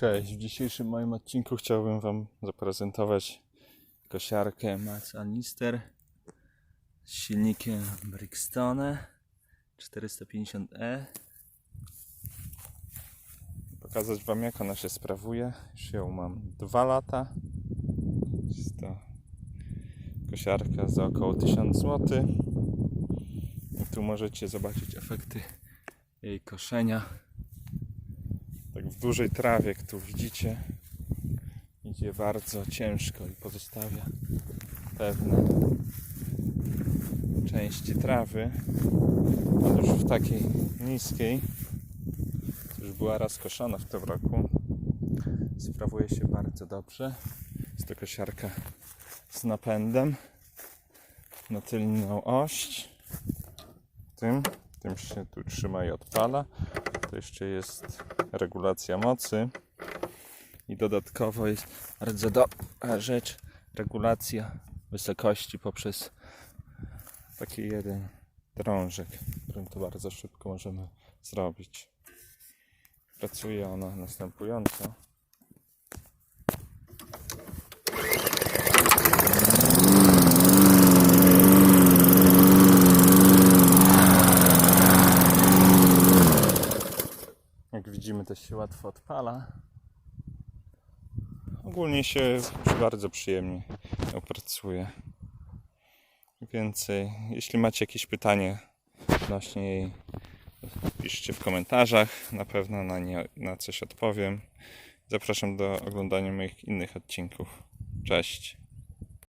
Cześć, w dzisiejszym moim odcinku chciałbym Wam zaprezentować kosiarkę Max Alnister z silnikiem Brixtone 450E. Pokazać Wam jak ona się sprawuje. Już ją mam 2 lata. Jest to kosiarka za około 1000 zł. I tu możecie zobaczyć efekty jej koszenia w dużej trawie, jak tu widzicie, idzie bardzo ciężko i pozostawia pewne części trawy, ale już w takiej niskiej, już była raz koszona w tym roku, sprawuje się bardzo dobrze. Jest to kosiarka z napędem na tylną oś. Tym, tym się tu trzyma i odpala. To jeszcze jest regulacja mocy i dodatkowo jest bardzo dobra rzecz regulacja wysokości poprzez taki jeden drążek, którym to bardzo szybko możemy zrobić. Pracuje ona następująco. Widzimy, to się łatwo odpala. Ogólnie się bardzo przyjemnie opracuje. Więcej, jeśli macie jakieś pytanie odnośnie jej, piszcie w komentarzach. Na pewno na nie na coś odpowiem. Zapraszam do oglądania moich innych odcinków. Cześć.